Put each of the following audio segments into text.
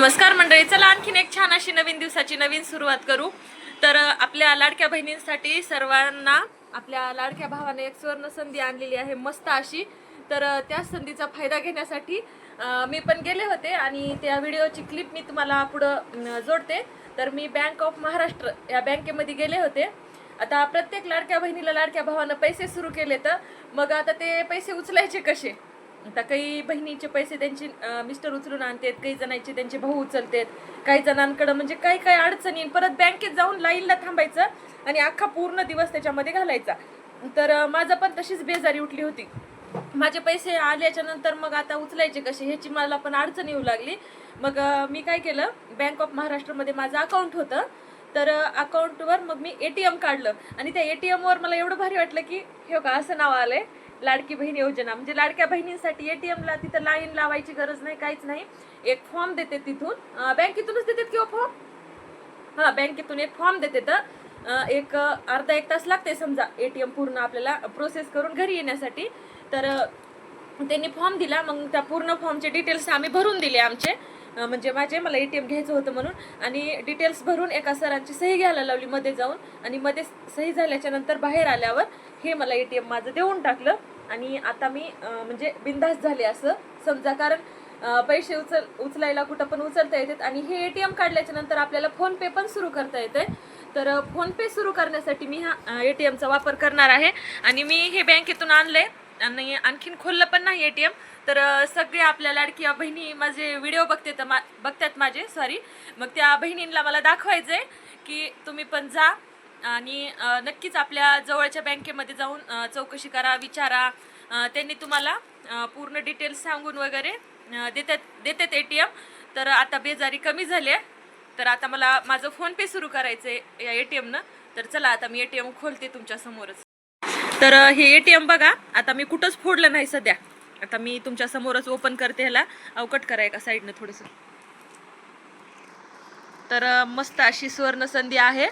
नमस्कार मंडळी चला आणखीन एक छान अशी नवीन दिवसाची नवीन सुरुवात करू. तर आपल्या लाडक्या बहिणींसाठी सर्वांना आपल्या लाडक्या भावाने एक सुवर्ण संधी आणलेली आहे मस्त अशी. तर त्या संधीचा फायदा घेण्यासाठी मी पण गेले होते आणि त्या व्हिडिओची क्लिप मी तुम्हाला पुढं जोडते. तर मी बँक ऑफ महाराष्ट्र या बँकेमध्ये गेले होते. आता प्रत्येक लाडक्या बहिणीला लाडक्या भावानं पैसे सुरू केले तर मग आता ते पैसे उचलायचे कसे? आता काही बहिणीचे पैसे त्यांचे मिस्टर उचलून आणतात काही जणांचे त्यांचे भाऊ उचलतात काही जणांकडं म्हणजे काही काही अडचणी परत बँकेत जाऊन लाईनला थांबायचं आणि अख्खा पूर्ण दिवस त्याच्यामध्ये घालायचा. तर माझं पण तशीच बेजारी उठली होती. माझे पैसे आल्याच्यानंतर मग आता उचलायचे कसे ह्याची मला पण अडचण येऊ लागली. मग मी काय केलं बँक ऑफ महाराष्ट्रमध्ये माझं अकाउंट होतं. तर अकाउंटवर मग मी ए टी एम काढलं. आणि त्या ए टी एमवर मला एवढं भारी वाटलं की हे का असं नाव आलं आहे लाडकी बहीण योजना. म्हणजे लाडक्या बहिणींसाठी ए टी एमला तिथं लाईन लावायची गरज नाही काहीच नाही. एक फॉर्म देते तिथून. बँकेतूनच देतात किंवा हो फॉर्म? हां बँकेतून एक फॉर्म देते तर एक अर्धा एक तास लागते समजा ए टी एम पूर्ण आपल्याला प्रोसेस करून घरी येण्यासाठी. तर त्यांनी फॉर्म दिला मग त्या पूर्ण फॉर्मचे डिटेल्स आम्ही भरून दिले आमचे. म्हणजे माझे मला ए टी एम घ्यायचं होतं म्हणून. आणि डिटेल्स भरून एका सरांची सही घ्यायला लावली मध्ये जाऊन. आणि मध्ये सही झाल्याच्यानंतर बाहेर आल्यावर हे मला ए टी एम माझं देऊन टाकलं. आणि आता मी म्हणजे बिंदास झाले असं समजा कारण पैसे उचल उचलायला कुठं पण उचलता येतात आणि हे ए टी एम काढल्याच्या नंतर आपल्याला फोन पे पण सुरू करता येते तर फोन पे सुरू करण्यासाठी मी हा ए टी एमचा वापर करणार आहे. आणि मी हे बँकेतून आणलंय आणि आणखीन खोललं पण नाही ए टी एम तर सगळे आपल्या लाडकी बहिणी माझे व्हिडिओ बघते तर मा बघतात माझे सॉरी मग त्या बहिणींना मला दाखवायचं आहे की तुम्ही पण जा. आणि नक्कीच आपल्या जवळच्या बँकेमध्ये जाऊन चौकशी करा विचारा. त्यांनी तुम्हाला पूर्ण डिटेल्स सांगून वगैरे देतात देतात ए टी एम. तर आता बेजारी कमी झाली आहे. तर आता मला माझं फोनपे सुरू करायचं आहे या ए टी एमनं तर चला आता मी ए टी एम खोलते तुमच्यासमोरच तर हे ए टी एम बघा आता मी कुठंच फोडलं नाही सध्या. आता मी तुमच्यासमोरच ओपन करते ह्याला. अवकट कराय का साईडनं थोडंसं. तर मस्त अशी सुवर्ण संधी आहे.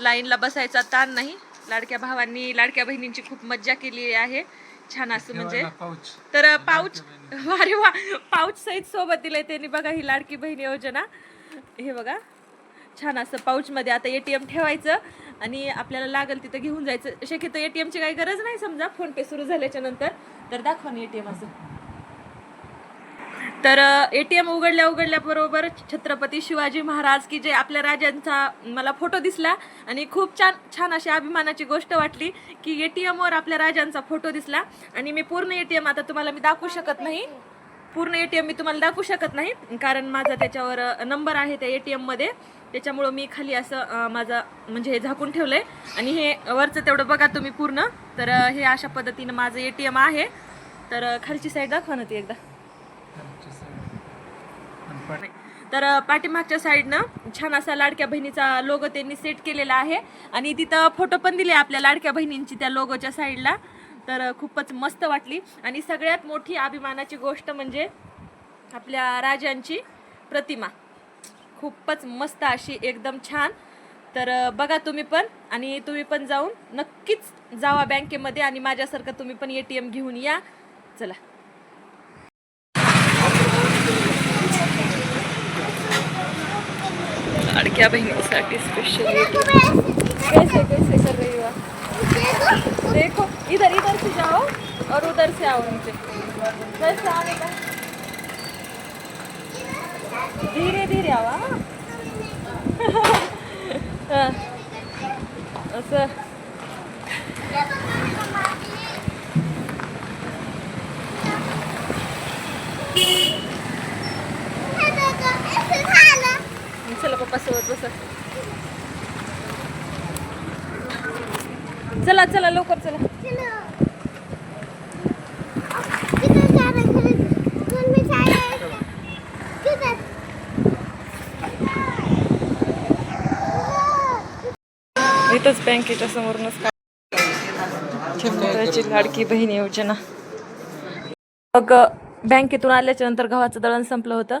लाईनला बसायचा ताण नाही. लाडक्या भावांनी लाडक्या बहिणींची खूप मज्जा केली आहे. छान असं म्हणजे. तर पाऊच अरे वा! पाऊच सहित सोबत दिलंय त्यांनी बघा ही लाडकी बहीण योजना. हे बघा. छान असं पाऊचमध्ये आता ए टी एम ठेवायचं. आणि आपल्याला लागेल तिथं घेऊन जायचं. शक्यतो ए टी एमची काही गरज नाही. समजा फोन पे सुरू झाल्याच्यानंतर. तर दाखवा ना ए टी एम असं. तर ए टी एम उघडल्या उघडल्याबरोबर छत्रपती शिवाजी महाराज की जे आपल्या राजांचा मला फोटो दिसला आणि खूप छान छान अशी अभिमानाची गोष्ट वाटली की ए टी एमवर आपल्या राजांचा फोटो दिसला आणि मी पूर्ण ए टी एम आता तुम्हाला मी दाखवू शकत नाही. पूर्ण ए टी एम मी तुम्हाला दाखवू शकत नाही कारण माझा त्याच्यावर नंबर आहे त्या ए टी एममध्ये त्याच्यामुळं मी खाली असं माझं माझा म्हणजे हे झाकून ठेवलं आहे आणि हे वरचं तेवढं बघा तुम्ही पूर्ण. तर हे अशा पद्धतीनं माझं ए टी एम आहे. तर खालची साईड दाखवा ना ती एकदा. नाही. तर पाठीमागच्या साईडनं छान असा लाडक्या बहिणीचा लोगो त्यांनी सेट केलेला आहे. आणि तिथं फोटो पण दिले आपल्या लाडक्या बहिणींची त्या लोगोच्या साईडला. तर खूपच मस्त वाटली. आणि सगळ्यात मोठी अभिमानाची गोष्ट म्हणजे आपल्या राजांची प्रतिमा. खूपच मस्त अशी एकदम छान. तर बघा तुम्ही पण. आणि तुम्ही पण जाऊन नक्कीच जावा बँकेमध्ये आणि माझ्यासारखं तुम्ही पण ए टी एम घेऊन या. चला. लाडक्या बहिणीसाठी स्पेशल कैसे कैसे कर रही हो? देखो इधर इधर से जाओ और उधर से आओ नीचे. कैसे आने का. धीरे धीरे आवा हा. असं चला पप्पा सोबत बसा चला चला लवकर चला इथंच बँकेच्या समोरूनच काय? लाडकी बहीण योजना मग बँकेतून आल्याच्यानंतर गव्हाचं दळण संपलं होतं.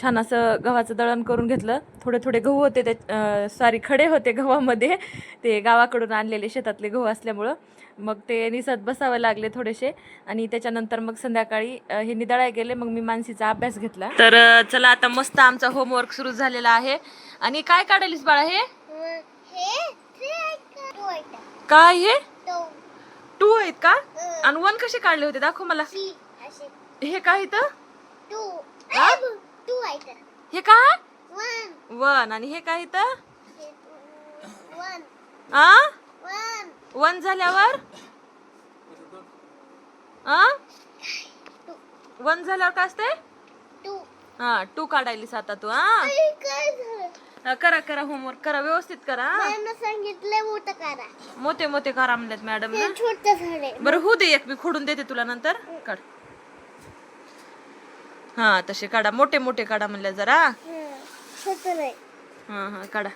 छान असं गव्हाचं दळण करून घेतलं. थोडे थोडे गहू होते त्या सॉरी खडे होते गव्हामध्ये. ते गावाकडून आणलेले शेतातले गहू असल्यामुळं. मग ते निसत बसावं लागले थोडेसे. आणि त्याच्यानंतर मग संध्याकाळी हे निदळाय गेले. मग मी मानसीचा अभ्यास घेतला. तर चला आता मस्त आमचा होमवर्क सुरू झालेला आहे. आणि काय काढालीस बाळा हे? काय हे? टू आहेत का? आणि वन कसे काढले होते? दाखव मला. हे काय इथं? हे काय वन. आणि हे काय इथं? आ? वन. झाल्यावर? आ? वन झाल्यावर काय असते हा टू काढायलीस आता तू हा? हा, करा करा होमवर्क करा व्यवस्थित करा हा. सांगितलं मोठं करा. मोठे मोठे करा म्हणलेत मॅडम छोट बरं होऊ दे एक मी खोडून देते तुला नंतर. काढ. हा तसे काढा. मोठे मोठे काढा म्हणले जरा. हा हा काढा.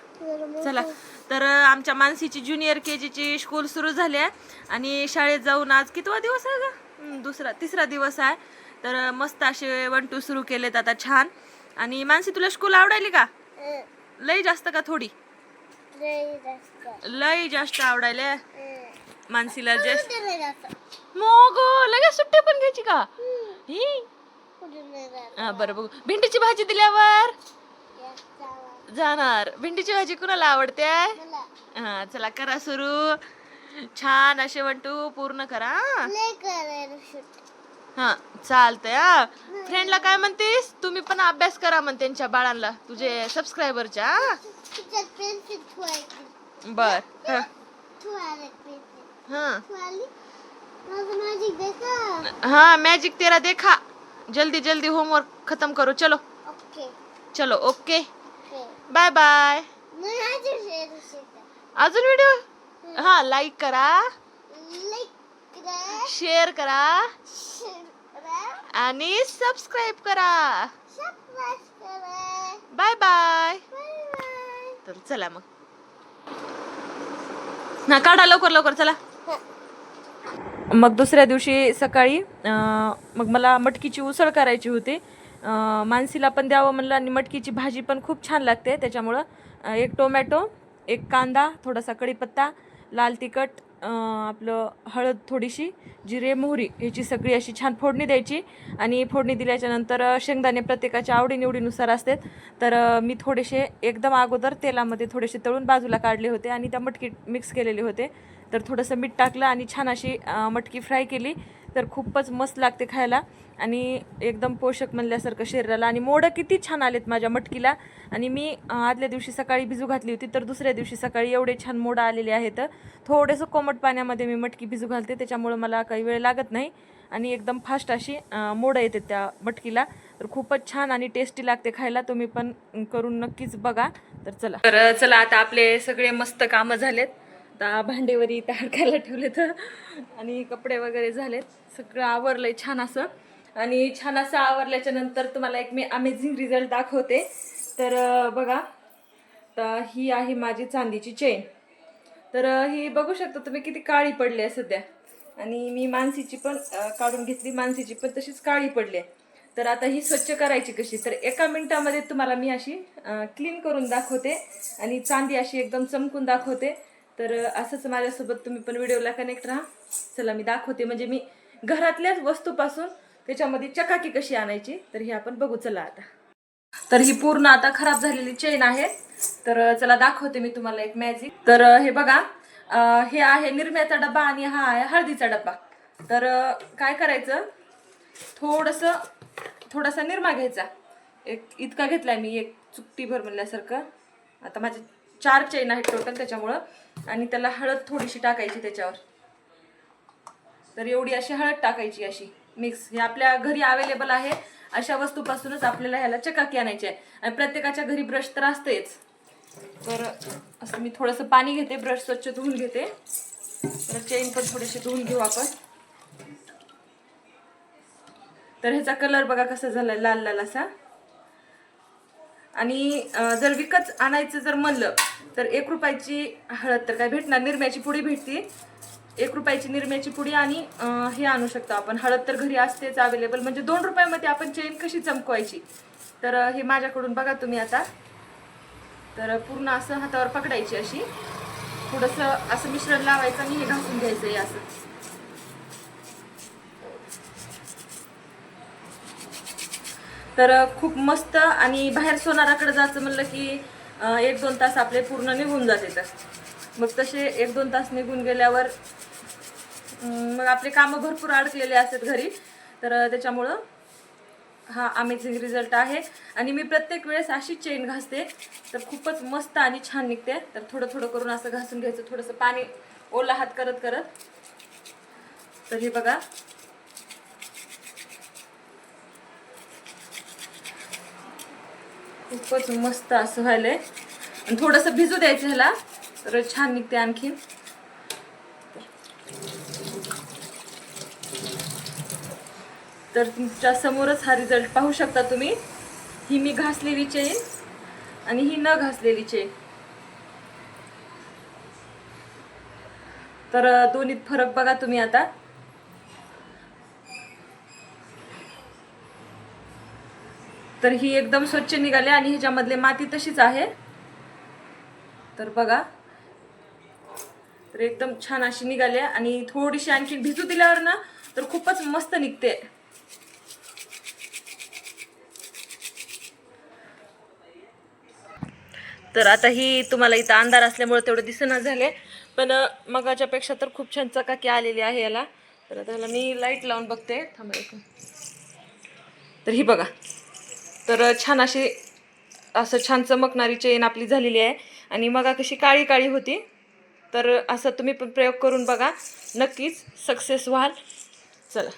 चला. तर आमच्या मानसीची ज्युनियर के जीची स्कूल सुरू झाली आहे. आणि शाळेत जाऊन आज कितवा दिवस आहे का दुसरा तिसरा दिवस आहे. तर मस्त असे वन टू सुरू केलेत आता छान. आणि मानसी तुला स्कूल आवडायली का? लई जास्त का थोडी? लई जास्त आवडायले. मानसीला जस्ट मग लगेच सुट्टी पण घ्यायची का? ही? हा बरं बघू. भेंडीची भाजी दिल्यावर? जाणार. भेंडीची भाजी कुणाला आवडते हा चला करा सुरू. छान असे म्हणतो पूर्ण करा हा. हा चालतंय हा. फ्रेंडला काय म्हणतेस? तुम्ही पण अभ्यास करा म्हण त्यांच्या बाळांना तुझे सबस्क्रायबरच्या? बर हा. हा. हाँ मैजिक तेरा देखा. जल्दी जल्दी होमवर्क खत्म करो. चलो. चलो ओके. बाय बाय अजून व्हिडिओ हा लाईक करा. शेअर करा. आणि सबस्क्राईब करा. बाय बाय तर चला मग. ना काढा लवकर लवकर चला. मग दुसऱ्या दिवशी सकाळी मग मला मटकीची उसळ करायची होती. मानसीला पण द्यावं म्हणलं आणि मटकीची भाजी पण खूप छान लागते. त्याच्यामुळं एक टोमॅटो एक कांदा थोडासा कढीपत्ता लाल तिखट आपलं हळद थोडीशी जिरे मोहरी ह्याची सगळी अशी छान फोडणी द्यायची. आणि फोडणी दिल्याच्यानंतर शेंगदाणे प्रत्येकाच्या आवडीनिवडीनुसार असतात. तर मी थोडेसे एकदम अगोदर तेलामध्ये थोडेसे तळून बाजूला काढले होते आणि त्या मटकी मिक्स केलेले होते. तर थोडंसं मीठ टाकलं आणि छान अशी मटकी फ्राय केली. तर खूपच मस्त लागते खायला. आणि एकदम पोषक म्हणल्यासारखं शरीराला. आणि मोडं किती छान आलेत माझ्या मटकीला. आणि मी आदल्या दिवशी सकाळी भिजू घातली होती तर दुसऱ्या दिवशी सकाळी एवढे छान मोडं आलेले आहेत. थोडंसं कोमट पाण्यामध्ये मी मटकी भिजू घालते त्याच्यामुळं मला काही वेळ लागत नाही. आणि एकदम फास्ट अशी मोडं येते त्या मटकीला. तर खूपच छान आणि टेस्टी लागते खायला. तुम्ही पण करून नक्कीच बघा. तर चला. तर चला आता आपले सगळे मस्त कामं झालेत. आता भांडेवरी टाकायला ठेवले तर आणि कपडे वगैरे झालेत. सगळं आवरलंय छान असं. आणि छान असं आवरल्याच्या नंतर तुम्हाला एक मी अमेझिंग रिझल्ट दाखवते. तर बघा. तर ही आहे माझी चांदीची चेन तर ही बघू शकता तुम्ही किती काळी पडली आहे सध्या. आणि मी मानसीची पण काढून घेतली. मानसीची पण तशीच काळी पडली आहे. तर आता ही स्वच्छ करायची कशी? तर एका मिनटामध्ये तुम्हाला मी अशी क्लीन करून दाखवते. आणि चांदी अशी एकदम चमकून दाखवते. तर असंच माझ्यासोबत तुम्ही पण व्हिडिओला कनेक्ट राहा. चला मी दाखवते. म्हणजे मी घरातल्याच वस्तूपासून त्याच्यामध्ये चकाकी कशी आणायची तर हे आपण बघू. चला आता. तर ही पूर्ण आता खराब झालेली चेन आहे. तर चला दाखवते मी तुम्हाला एक मॅजिक तर हे बघा हे आहे निरम्याचा डब्बा आणि हा आहे हळदीचा डब्बा. तर काय करायचं? थोडंसं थोडासा निरमा घ्यायचा. एक इतका घेतलाय मी एक चुकटीभर म्हणल्यासारखं. आता माझे चार चेन आहेत टोटल त्याच्यामुळं. आणि त्याला हळद थोडीशी टाकायची त्याच्यावर. तर एवढी अशी हळद टाकायची अशी. मिक्स हे आपल्या घरी अवेलेबल आहे. अशा वस्तूपासूनच आपल्याला ह्याला चकाकी आणायची आहे. आणि प्रत्येकाच्या घरी ब्रश तर असतेच. तर असं मी थोडंसं पाणी घेते. ब्रश स्वच्छ धुवून घेते. तर चेन पण थोडीशी धुवून घेऊ आपण. तर ह्याचा कलर बघा कसा झालाय लाल लाल असा. आणि जर विकत आणायचं जर म्हणलं तर एक रुपयाची हळद तर काय भेटणार? निरम्याची पुडी भेटते. एक रुपयाची निरम्याची पुडी आणि हे आणू शकतो आपण. हळद तर घरी असतेच अवेलेबल म्हणजे दोन रुपयामध्ये आपण चेन कशी चमकवायची? तर हे माझ्याकडून बघा तुम्ही आता. तर पूर्ण असं हातावर पकडायची अशी. थोडंसं असं मिश्रण लावायचं आणि हे घासून घ्यायचं आहे असं. तर खूप मस्त आणि बाहेर सोनाराकडे जायचं म्हणलं की एक दोन तास आपले पूर्ण निघून जाते तर मग तसे एक दोन तास निघून गेल्यावर मग आपले कामं भरपूर अडकलेले असतात घरी. तर त्याच्यामुळं हा अमेझिंग रिझल्ट आहे. आणि मी प्रत्येक वेळेस अशी चेन घासते तर खूपच मस्त आणि छान निघते. तर थोडं थोडं करून असं घासून घ्यायचं थोडंसं पाणी ओला हात करत करत. तर हे बघा. खूपच मस्त असं व्हायलंय आणि थोडंसं भिजू द्यायचं ह्याला. तर छान निघते आणखीन. तर तुमच्या समोरच हा रिझल्ट पाहू शकता तुम्ही. ही मी घासलेली चेन आणि ही न घासलेली चेन तर दोन्हीत फरक बघा तुम्ही आता. तर ही एकदम स्वच्छ निघाली आणि ह्याच्यामधले माती तशीच आहे. तर बघा. तर एकदम छान अशी निघाली आणि थोडीशी आणखी भिजू दिल्यावर ना तर खूपच मस्त निघते. तर आता ही तुम्हाला इथं अंधार असल्यामुळे तेवढं दिसेना झाले. पण अं, मगाच्या पेक्षा तर खूप छान चकाकी आलेली आहे याला. तर आता याला मी लाइट लावून बघते. थांबा तर ही बघा. तर छान अशी असं छान चमकणारी चेन आपली झालेली आहे. आणि मगा कशी काळी काळी होती. तर असं तुम्ही पण प्रयोग करून बघा. नक्कीच सक्सेस व्हाल. चला.